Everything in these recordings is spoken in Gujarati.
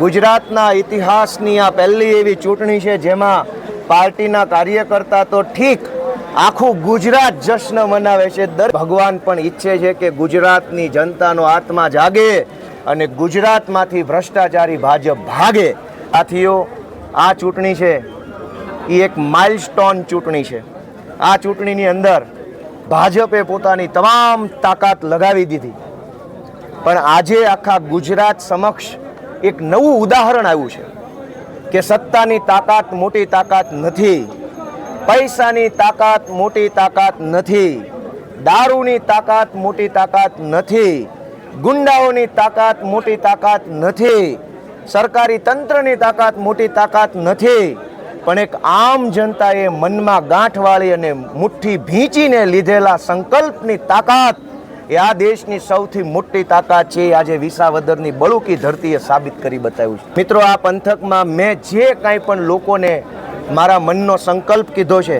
ગુજરાતના ઇતિહાસની આ પહેલી એવી ચૂંટણી છે જેમાં પાર્ટીના કાર્યકર્તા તો ઠીક, આખું ગુજરાત જશ્ન મનાવે છે. દર ભગવાન પણ ઈચ્છે છે કે ગુજરાતની જનતાનો આત્મા જાગે અને ગુજરાતમાંથી ભ્રષ્ટાચારી ભાજપ ભાગે. આથીઓ આ ચૂંટણી છે એ એક માઇલસ્ટોન ચૂંટણી છે. આ ચૂંટણીની અંદર ભાજપે પોતાની તમામ તાકાત લગાવી દીધી. પણ આજે આખા ગુજરાત સમક્ષ એક નવું ઉદાહરણ આવ્યું છે કે સત્તાની તાકાત મોટી તાકાત નથી, પૈસાની તાકાત મોટી તાકાત નથી, દારૂની તાકાત મોટી તાકાત નથી, ગુંડાઓની તાકાત મોટી તાકાત નથી, સરકારી તંત્રની તાકાત મોટી તાકાત નથી, પણ એક આમ જનતાએ મનમાં ગાંઠ વાળી અને મુઠ્ઠી ભીંચીને લીધેલા સંકલ્પની તાકાત એ આ દેશની સૌથી મોટી તાકાત છે આજે વિસાવદરની બળુકી ધરતીએ સાબિત કરી બતાવ્યું છે. મિત્રો, આ પંથકમાં મેં જે કાંઈ પણ લોકોને મારા મનનો સંકલ્પ કીધો છે,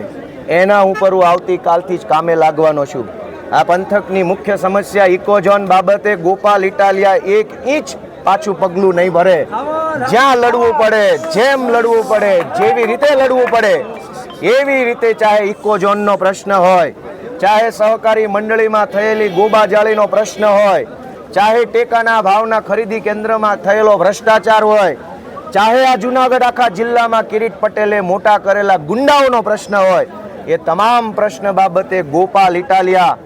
એના ઉપર હું આવતીકાલથી જ કામે લાગવાનો છું. આ પંથકની મુખ્ય સમસ્યા ઇકોઝોન બાબતે ગોપાલ ઇટાલિયા એક ઇંચ પાછું પગલું નહીં ભરે. જ્યાં લડવું પડે, જેમ લડવું પડે, જેવી રીતે લડવું પડે, એવી રીતે ચાહે ઇકોઝોનનો પ્રશ્ન હોય. ચાહે સહકારી મંડળીમાં થયેલી ગોબાજાળીનો પ્રશ્ન હોય, ચાહે ટેકાના ભાવના ખરીદી કેન્દ્રમાં થયેલો ભ્રષ્ટાચાર હોય, ચાહે આ જુનાગઢ આખા જિલ્લામાં કિરીટ પટેલે મોટા કરેલા ગુંડાઓનો પ્રશ્ન હોય, એ તમામ પ્રશ્ન બાબતે ગોપાલ ઇટાલિયા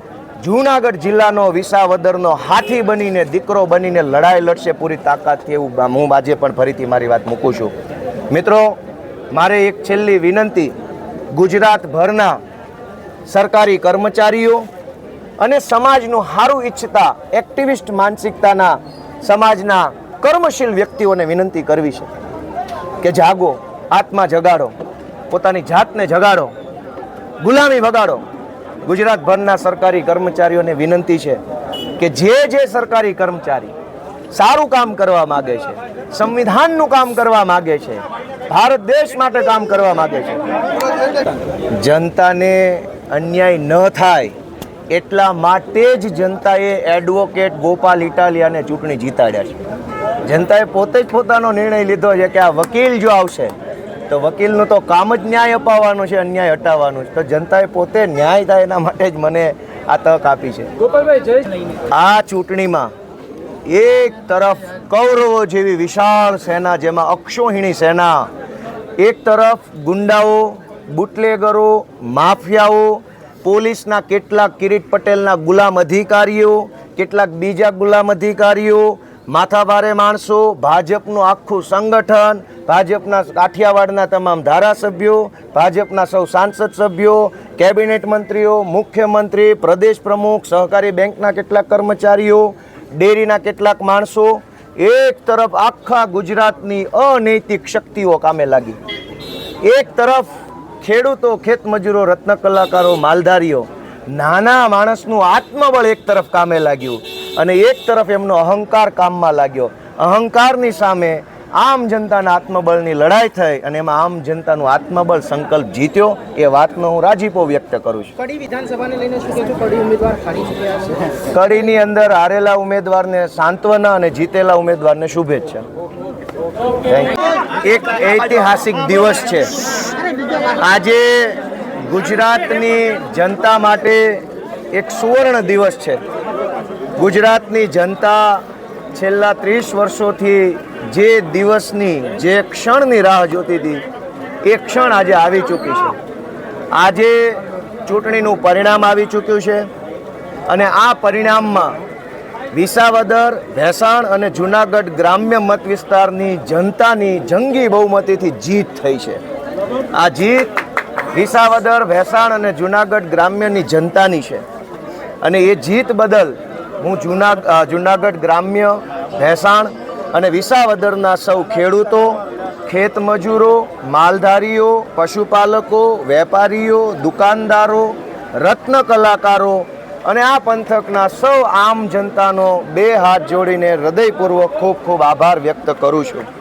જુનાગઢ જિલ્લાનો વિસાવદરનો હાથી બનીને, દીકરો બનીને લડાઈ લડશે પૂરી તાકાતથી એવું હું આજે પણ ફરીથી મારી વાત મૂકું છું. મિત્રો, મારે એક છેલ્લી વિનંતી. ગુજરાતભરના સરકારી કર્મચારીઓ અને સમાજનું સારું ઈચ્છતા એક્ટિવિસ્ટ માનસિકતાના સમાજના કર્મશીલ વ્યક્તિઓને વિનંતી કરવી છે કે જાગો, આત્મા જગાડો, પોતાની જાતને જગાડો, ગુલામી ભગાડો ગુજરાતભરના સરકારી કર્મચારીઓને વિનંતી છે કે જે જે સરકારી કર્મચારી સારું કામ કરવા માગે છે, સંવિધાનનું કામ કરવા માગે છે, ભારત દેશ માટે કામ કરવા માગે છે, જનતાને અન્યાય ન થાય એટલા માટે જ જનતાએ એડવોકેટ ગોપાલ ઇટાલિયાને ચૂંટણી જીતાડ્યા છે. જનતાએ પોતે જ પોતાનો નિર્ણય લીધો છે કે આ વકીલ જો આવશે તો વકીલનું તો કામ જ ન્યાય અપાવવાનું છે અન્યાય હટાવવાનું છે. તો જનતાએ પોતે ન્યાય થાય એના માટે જ મને આ તક આપી છે. આ ચૂંટણીમાં એક તરફ કૌરવો જેવી વિશાળ સેના જેમાં અક્ષોહિણી સેના એક તરફ ગુંડાઓ બુટલેગરો, માફિયાઓ, પોલીસના કેટલાક કિરીટ પટેલના ગુલામ અધિકારીઓ, કેટલાક બીજા ગુલામ અધિકારીઓ, માથાભારે માણસો, ભાજપનું આખું સંગઠન, ભાજપના કાઠિયાવાડના તમામ ધારાસભ્યો, ભાજપના સૌ સાંસદ સભ્યો, કેબિનેટ મંત્રીઓ, મુખ્યમંત્રી, પ્રદેશ પ્રમુખ, સહકારી બેંકના કેટલાક કર્મચારીઓ, ડેરીના કેટલાક માણસો, એક તરફ આખા ગુજરાતની અનૈતિક શક્તિઓ કામે લાગી. એક તરફ ખેડૂતો ખેતમજૂરો રત્ન કલાકારો માલધારીઓ નાના માણસનું આત્મબળ એક તરફ કામે લાગ્યું અને એક તરફ એમનો અહંકાર કામમાં લાગ્યો. અહંકારની સામે આમ જનતાના આત્મબળની લડાઈ થઈ અને એમાં આમ જનતાનું આત્મબળ સંકલ્પ જીત્યો એ વાતનો હું રાજીપો વ્યક્ત કરું છું. કડી વિધાનસભાને લઈને શું કહેશો? કડી ઉમેદવાર હારી ચૂક્યા છે? કડીની અંદર હારેલા ઉમેદવારને સાંત્વના અને જીતેલા ઉમેદવારને શુભેચ્છા. એક ઐતિહાસિક દિવસ છે. આજે ગુજરાતની જનતા માટે એક સુવર્ણ દિવસ છે. ગુજરાતની જનતા છેલ્લા ત્રીસ વર્ષોથી જે દિવસની, જે ક્ષણની રાહ જોતી હતી, એ ક્ષણ આજે આવી ચૂકી છે. આજે ચૂંટણીનું પરિણામ આવી ચૂક્યું છે અને આ પરિણામમાં વિસાવદર, ભેસાણ અને જુનાગઢ ગ્રામ્ય મત વિસ્તારની જનતાની જંગી બહુમતીથી જીત થઈ છે. આ જીત વિસાવદર, ભેસાણ અને જુનાગઢ ગ્રામ્યની જનતાની છે. અને એ જીત બદલ હું જુના જુનાગઢ ગ્રામ્ય, ભેસાણ અને વિસાવદરના સૌ ખેડૂતો ખેતમજૂરો માલધારીઓ, પશુપાલકો, વેપારીઓ, દુકાનદારો, રત્ન કલાકારો અને આ પંથકના સૌ આમ જનતાનો બે હાથ જોડીને હૃદયપૂર્વક ખૂબ ખૂબ આભાર વ્યક્ત કરું છું.